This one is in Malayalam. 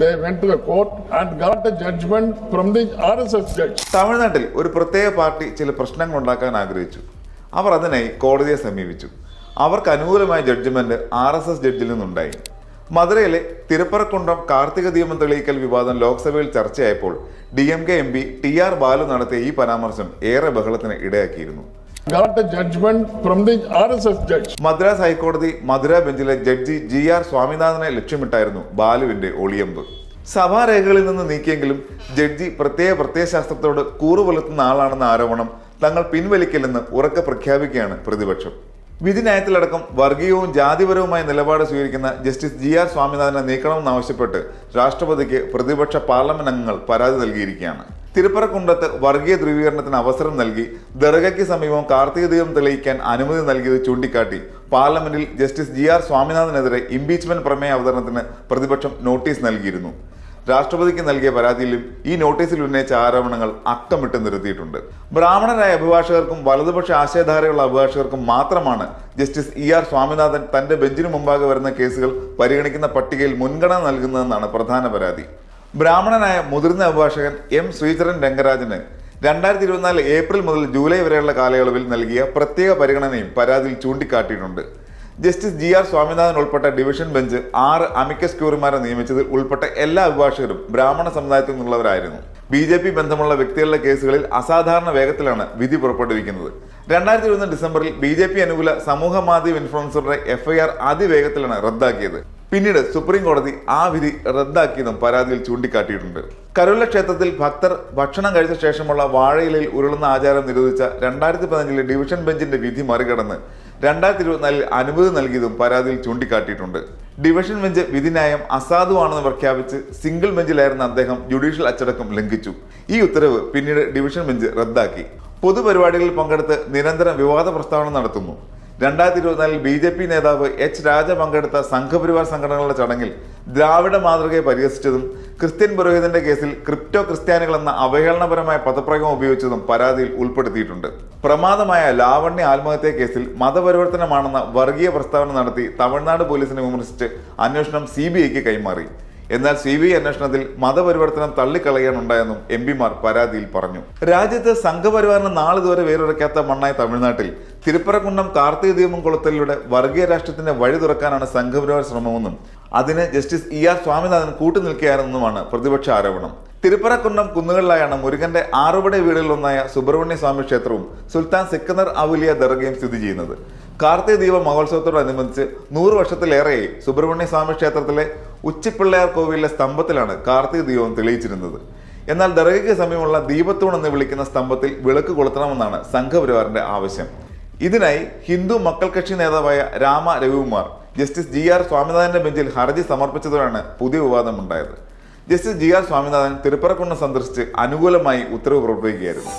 They went to the court and got a judgment from. തമിഴ്നാട്ടിൽ ഒരു പ്രത്യേക പാർട്ടി ചില പ്രശ്നങ്ങൾ ഉണ്ടാക്കാൻ ആഗ്രഹിച്ചു. അവർ അതിനായി കോടതിയെ സമീപിച്ചു. അവർക്ക് അനുകൂലമായ ജഡ്ജ്മെന്റ് ആർ എസ് എസ് ജഡ്ജിൽ നിന്നുണ്ടായി. മധുരയിലെ തിരുപ്പറക്കുണ്ടം കാർത്തിക ദീപം തെളിയിക്കൽ വിവാദം ലോക്സഭയിൽ ചർച്ചയായപ്പോൾ D M K M P T R Balu നടത്തിയ ഈ പരാമർശം ഏറെ ബഹളത്തിന് ഇടയാക്കിയിരുന്നു. From the RSS judge. Madras ഹൈക്കോടതി മധുര ബെഞ്ചിലെ ജഡ്ജി ജി ആർ സ്വാമിനാഥനെ ലക്ഷ്യമിട്ടായിരുന്നു ബാലുവിന്റെ ഒളിയമ്പ് സഭാരേഖകളിൽ നിന്ന് നീക്കിയെങ്കിലും ജഡ്ജി പ്രത്യേക പ്രത്യയശാസ്ത്രത്തോട് കൂറുപുലർത്തുന്ന ആളാണെന്ന ആരോപണം തങ്ങൾ പിൻവലിക്കില്ലെന്ന് ഉറക്കെ പ്രഖ്യാപിക്കുകയാണ് പ്രതിപക്ഷം. വിധിന്യായത്തിലടക്കം വർഗീയവും ജാതിപരവുമായ നിലപാട് സ്വീകരിക്കുന്ന ജസ്റ്റിസ് ജി ആർ സ്വാമിനാഥനെ നീക്കണമെന്നാവശ്യപ്പെട്ട് രാഷ്ട്രപതിക്ക് പ്രതിപക്ഷ പാർലമെന്റ് അംഗങ്ങൾ പരാതി നൽകിയിരിക്കുകയാണ്. തിരുപ്പറക്കുണ്ടത്ത് വർഗീയ ധ്രുവീകരണത്തിന് അവസരം നൽകി ദർഗയ്ക്ക് സമീപം കാർത്തിക ദീപം തെളിയിക്കാൻ അനുമതി നൽകിയത് ചൂണ്ടിക്കാട്ടി. പാർലമെന്റിൽ ജസ്റ്റിസ് ജി ആർ സ്വാമിനാഥനെതിരെ ഇംപീച്ച്മെന്റ് പ്രമേയ അവതരണത്തിന് പ്രതിപക്ഷം നോട്ടീസ് നൽകിയിരുന്നു. രാഷ്ട്രപതിക്ക് നൽകിയ പരാതിയിലും ഈ നോട്ടീസിൽ ഉന്നയിച്ച ആരോപണങ്ങൾ അക്കമിട്ട് നിർത്തിയിട്ടുണ്ട് ബ്രാഹ്മണരായ അഭിഭാഷകർക്കും വലതുപക്ഷ ആശയധാരയുള്ള അഭിഭാഷകർക്കും മാത്രമാണ് ജസ്റ്റിസ് ഇ ആർ സ്വാമിനാഥൻ തന്റെ ബെഞ്ചിനു മുമ്പാകെ വരുന്ന കേസുകൾ പരിഗണിക്കുന്ന പട്ടികയിൽ മുൻഗണന നൽകുന്നതെന്നാണ് പ്രധാന പരാതി. ബ്രാഹ്മണനായ മുതിർന്ന അഭിഭാഷകൻ എം ശ്രീധരൻ രംഗരാജന് രണ്ടായിരത്തി ഇരുപത്തിനാല് ഏപ്രിൽ മുതൽ ജൂലൈ വരെയുള്ള കാലയളവിൽ നൽകിയ പ്രത്യേക പരിഗണനയും പരാതിയിൽ ചൂണ്ടിക്കാട്ടിയിട്ടുണ്ട്. ജസ്റ്റിസ് ജി ആർ സ്വാമിനാഥൻ ഉൾപ്പെട്ട ഡിവിഷൻ ബെഞ്ച് ആറ് അമിക്കസ് ക്യൂറിമാരെ നിയമിച്ചതിൽ ഉൾപ്പെട്ട എല്ലാ അഭിഭാഷകരും ബ്രാഹ്മണ സമുദായത്തിൽ നിന്നുള്ളവരായിരുന്നു. ബി ജെ പി ബന്ധമുള്ള വ്യക്തികളുടെ കേസുകളിൽ അസാധാരണ വേഗത്തിലാണ് വിധി പുറപ്പെടുവിക്കുന്നത്. രണ്ടായിരത്തി ഇരുപത് ഡിസംബറിൽ ബി ജെ പി അനുകൂല സമൂഹ മാധ്യമ ഇൻഫ്ലുവൻസറുടെ എഫ്ഐആർ അതിവേഗത്തിലാണ് റദ്ദാക്കിയത്. പിന്നീട് സുപ്രീം കോടതി ആ വിധി റദ്ദാക്കിയെന്നും പരാതിയിൽ ചൂണ്ടിക്കാട്ടിയിട്ടുണ്ട്. കരുള ക്ഷേത്രത്തിൽ ഭക്തർ ഭക്ഷണം കഴിച്ച ശേഷമുള്ള വാഴയിലയിൽ ഉരുളുന്ന ആചാരം നിരോധിച്ച രണ്ടായിരത്തി പതിനഞ്ചിലെ ഡിവിഷൻ ബെഞ്ചിന്റെ വിധി മറികടന്ന് രണ്ടായിരത്തി ഇരുപത്തിനാലിൽ അനുമതി നൽകിയതും പരാതിയിൽ ചൂണ്ടിക്കാട്ടിയിട്ടുണ്ട്. ഡിവിഷൻ ബെഞ്ച് വിധിന്യായം അസാധുവാണെന്ന് പ്രഖ്യാപിച്ച് സിംഗിൾ ബെഞ്ചിലായിരുന്ന അദ്ദേഹം ജുഡീഷ്യൽ അച്ചടക്കം ലംഘിച്ചു. ഈ ഉത്തരവ് പിന്നീട് ഡിവിഷൻ ബെഞ്ച് റദ്ദാക്കി. പൊതുപരിപാടികളിൽ പങ്കെടുത്ത് നിരന്തരം വിവാദ പ്രസ്താവന നടത്തുന്നു. രണ്ടായിരത്തി ഇരുപത്തിനാലിൽ ബി ജെ പി നേതാവ് എച്ച് രാജ പങ്കെടുത്ത സംഘപരിവാർ സംഘടനകളുടെ ചടങ്ങിൽ ദ്രാവിഡ മാതൃകയെ പരിഹസിച്ചതും ക്രിസ്ത്യൻ പുരോഹിതന്റെ കേസിൽ ക്രിപ്റ്റോ ക്രിസ്ത്യാനികൾ എന്ന അവഹേളനപരമായ പദപ്രയോഗം ഉപയോഗിച്ചതും പരാതിയിൽ ഉൾപ്പെടുത്തിയിട്ടുണ്ട്. പ്രമാദമായ ലാവണ്യ ആത്മഹത്യ കേസിൽ മതപരിവർത്തനമാണെന്ന വർഗീയ പ്രസ്താവന നടത്തി തമിഴ്നാട് പോലീസിനെ വിമർശിച്ച് അന്വേഷണം സി കൈമാറി. എന്നാൽ സി ബി ഐ അന്വേഷണത്തിൽ മതപരിവർത്തനം തള്ളിക്കളയാനുണ്ടായെന്നും എം പിമാർ പരാതിയിൽ പറഞ്ഞു. രാജ്യത്ത് സംഘപരിവാറിന് നാളിതുവരെ വേരുറയ്ക്കാത്ത മണ്ണായ തമിഴ്നാട്ടിൽ തിരുപ്പറക്കുണ്ടം കാർത്തിക ദീപം കൊളുത്തലിലൂടെ വർഗീയ രാഷ്ട്രത്തിന്റെ വഴി തുറക്കാനാണ് സംഘപരിവാർ ശ്രമമെന്നും അതിന് ജസ്റ്റിസ് ഇ ആർ സ്വാമിനാഥൻ കൂട്ടുനിൽക്കുകയായിരുന്നുമാണ് പ്രതിപക്ഷ ആരോപണം. തിരുപ്പറക്കുന്നം കുന്നുകളിലായാണ് മുരുകന്റെ ആറുപടை വീടുകളിലൊന്നായ സുബ്രഹ്മണ്യ സ്വാമി ക്ഷേത്രവും സുൽത്താൻ സിക്കന്ദർ ഔലിയ ദർഗയും സ്ഥിതി ചെയ്യുന്നത്. കാർത്തിക ദീപ മഹോത്സവത്തോടനുബന്ധിച്ച് നൂറ് വർഷത്തിലേറെയായി സുബ്രഹ്മണ്യ സ്വാമി ക്ഷേത്രത്തിലെ ഉച്ചിപ്പിള്ളയാർ കോവിലിലെ സ്തംഭത്തിലാണ് കാർത്തിക ദീപം തെളിയിച്ചിരുന്നത്. എന്നാൽ ദർഗയ്ക്ക് സമീപമുള്ള ദീപത്തൂൺ എന്ന് വിളിക്കുന്ന സ്തംഭത്തിൽ വിളക്ക് കൊളുത്തണമെന്നാണ് സംഘപരിവാറിന്റെ ആവശ്യം. ഇതിനായി ഹിന്ദു മക്കൾ കക്ഷി നേതാവായ Rama Ravikumar justice G R സ്വാമിനാഥന്റെ ബെഞ്ചിൽ ഹർജി സമർപ്പിച്ചതോടെയാണ് പുതിയ വിവാദം വിവാദമുണ്ടായത് justice G R Swaminathan Thirupparankundram സന്ദർശിച്ച് അനുകൂലമായി ഉത്തരവ് പുറപ്പെടുവിക്കുകയായിരുന്നു.